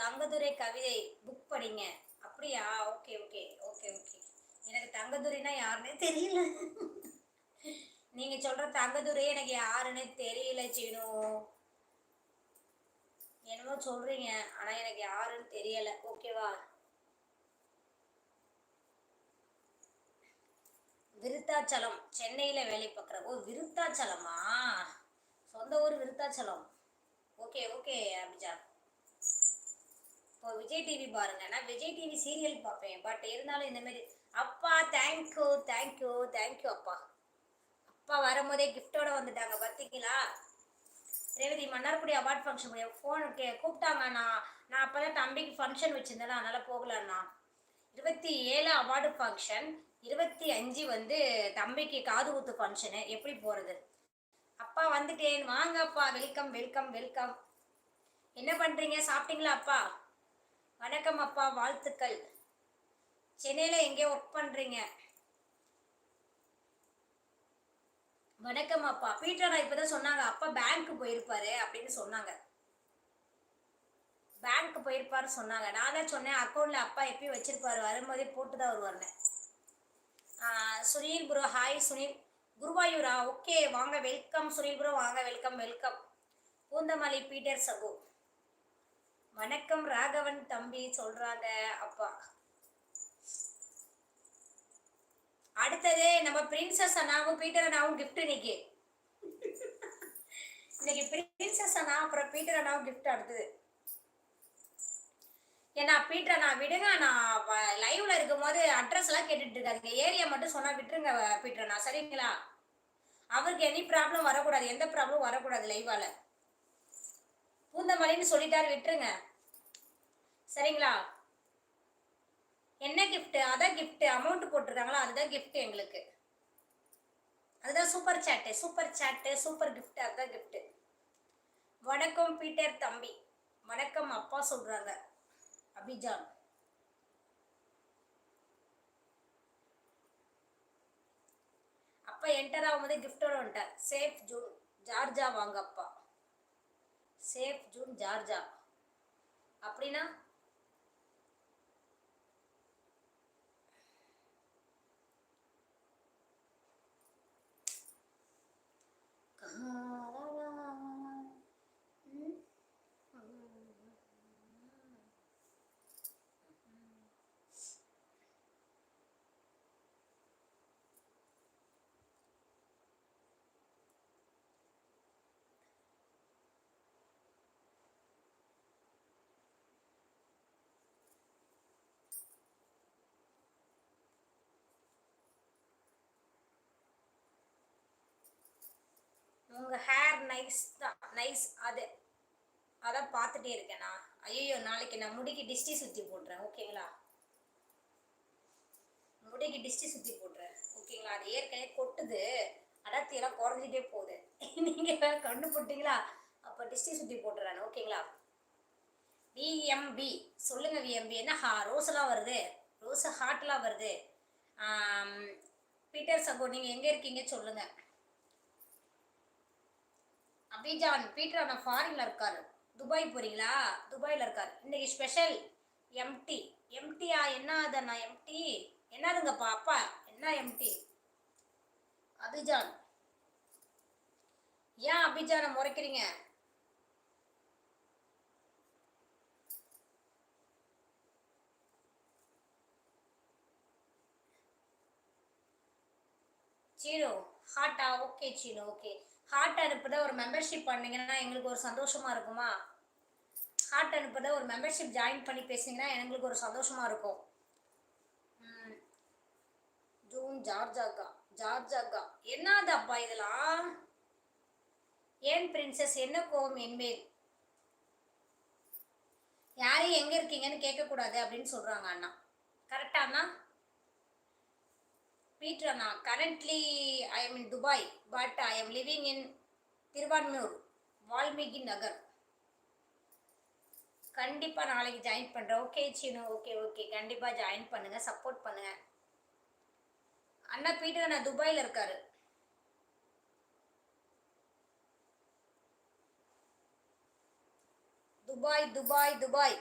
தங்கதுரை கவிதை புக் படிங்க. அப்படியா? ஓகே ஓகே ஓகே ஓகே எனக்கு தங்கதுரைனா யாருன்னே தெரியல. நீங்க சொல்ற தங்கதுரை எனக்கு யாருன்னு தெரியல சீனு என்னமோ சொல்றீங்க ஆனா எனக்கு யாருன்னு தெரியல. ஓகேவா விருத்தாச்சலம் சென்னையில வேலை பார்க்குற. ஓ விருத்தாச்சலமா? சொந்த ஊர் விருத்தாச்சலம். Okay okay Abhija. இப்போ விஜய் டிவி பாருங்க நான் விஜய் டிவி சீரியல் பார்ப்பேன். பட் இருந்தாலும் இந்த மாதிரி அப்பா தேங்க்யூ தேங்க்யூ தேங்க்யூ அப்பா. அப்பா வரும்போதே கிஃப்டோட வந்துட்டாங்க பார்த்தீங்களா? ரேவதி மன்னார்குடி அவார்ட் ஃபங்க்ஷன் முடியும் ஃபோன் கே கூப்பிட்டாங்க நான் நான் அப்போ தான் தம்பிக்கு ஃபங்க்ஷன் வச்சுருந்தேன் அதனால் போகலண்ணா இருபத்தி ஏழு அவார்டு ஃபங்க்ஷன் இருபத்தி அஞ்சு வந்து தம்பிக்கு காது குத்து ஃபங்க்ஷனு எப்படி போகிறது அப்பா வந்துட்டேன். வாங்க அப்பா. வெல்கம் வெல்கம் வெல்கம் என்ன பண்ணுறீங்க சாப்பிட்டீங்களா அப்பா? வணக்கம் அப்பா வாழ்த்துக்கள். சென்னையில் எங்கேயோ ஒர்க் பண்ணுறீங்க வணக்கம் அப்பா. பீட்டரா இப்பதான் சொன்னாங்க அப்பா பேங்க்கு போயிருப்பாரு அப்படின்னு சொன்னாங்க. பேங்க் போயிருப்பாரு சொன்னாங்க. நான் தான் சொன்னேன் அக்கௌண்ட்ல அப்பா எப்பயும் வச்சிருப்பாரு. வரும்போதே போட்டு தான் வருவாருன்னு. Sunil bro hi Sunil. குருவாயூரா? Okay வாங்க வெல்கம் சுனில் ப்ரோ வாங்க வெல்கம் வெல்கம் பூந்தமல்லி பீட்டர் சகு. வணக்கம் ராகவன் தம்பி சொல்றாங்க அப்பா. அடுத்தது நம்ம பிரின்சஸ் அண்ணாவும் பீட்டர் அண்ணாவும் கிஃப்ட் இன்னைக்கு. இன்னைக்கு பிரின்சஸ் அண்ணா அப்புறம் பீட்டர் அண்ணாவும் கிஃப்ட் அடுத்தது. ஏன்னா பீட்டர் அண்ணா விடுங்க நான் லைவ்ல இருக்கும்போது அட்ரஸ் எல்லாம் கேட்டுட்டு இருக்காதீங்க ஏரியா மட்டும் சொன்னா விட்டுருங்க பீட்டர் அண்ணா சரிங்களா? அவருக்கு எனி ப்ராப்ளம் வரக்கூடாது எந்த ப்ராப்ளம் வரக்கூடாது லைவால பூந்தமல்லின்னு சொல்லிட்டாரு விட்டுருங்க. சரிங்களா? என்ன கிஃப்ட் அதான் கிஃப்ட் அமௌண்ட் போட்டிருக்காங்களா? அதுதான் கிஃப்ட் எங்களுக்கு. அதுதான் super chat super chat super gift அதுதான் கிஃப்ட் வணக்கம் பீட்டர் தம்பி. வணக்கம் அப்பா சொல்றாங்க. அபிஜான். அப்பா என்டர் ஆகும்போது கிஃப்டோட வந்துட்டார். சேஃப் ஜூன் ஜார்ஜா வாங்க அப்பா. சேஃப் ஜூன் ஜார்ஜா அப்படின்னா உங்கள் ஹேர் நைஸ் தான். நைஸ் அது. அதான் பார்த்துட்டே இருக்கேன் நான். ஐயோ நாளைக்கு நான் முடிக்கு டிஸ்டி சுற்றி போடுறேன் ஓகேங்களா? முடிக்கு டிஸ்டி சுற்றி போடுறேன் ஓகேங்களா? அது ஏற்கனவே கொட்டுது. அடர்த்தியெல்லாம் குறைஞ்சிட்டே போகுது. நீங்கள் வேறு கண்டு போட்டிங்களா? அப்போ டிஸ்டி சுற்றி போட்டுறேன். ஓகேங்களா? விஎம்பி சொல்லுங்கள் விஎம்பி என்ன? ஹா ரோஸெல்லாம் வருது. ரோஸ் ஹார்ட்லாம் வருது. பீட்டர் சகோ நீங்கள் எங்கே இருக்கீங்க சொல்லுங்கள் அபிஜான் பீட்டர் அண்ணா ஃபாரின்ல இருக்காரு. துபாய் போறீங்களா? துபாயில் இருக்காரு. இன்னைக்கு ஸ்பெஷல் எம்டி எம்டியா என்ன அதண்ணா எம்டி என்னதுங்கப்பா அப்பா என்ன எம்டி அபிஜான். ஏன் அபிஜானை முறைக்கிறீங்க? சீனு ஹாட்டா ஓகே சீனு ஓகே ஹார்ட் அனுப்புறத ஒரு மெம்பர்ஷிப் பண்ணீங்கன்னா எங்களுக்கு ஒரு சந்தோஷமா இருக்குமா? ஹார்ட் அனுப்புறத ஒரு மெம்பர்ஷிப் ஜாயின் பண்ணி பேசுனீங்கன்னா எங்களுக்கு ஒரு சந்தோஷமா இருக்கும். ம். ஜூன் ஜார்ஜாக்கா ஜார்ஜாக்கா. என்னது அப்பா இதெல்லாம் ஏன் பிரின்சஸ் என்ன கோவம் என்மேல் யாரையும் எங்க இருக்கீங்கன்னு கேட்கக்கூடாது அப்படின்னு சொல்றாங்க அண்ணா. கரெக்டா அண்ணா? Peter Anna, currently I am in Dubai, but I am living in Thiruvanmur Valmiki Nagar கண்டிப்பாக நாளைக்கு ஜாயின் பண்ணுறேன் ஓகே சீனு. ஓகே ஓகே கண்டிப்பாக ஜாயின் பண்ணுங்கள் சப்போர்ட் பண்ணுங்கள் அண்ணா பீட்டர் அண்ணா துபாயில இருக்காரு. Dubai Dubai Dubai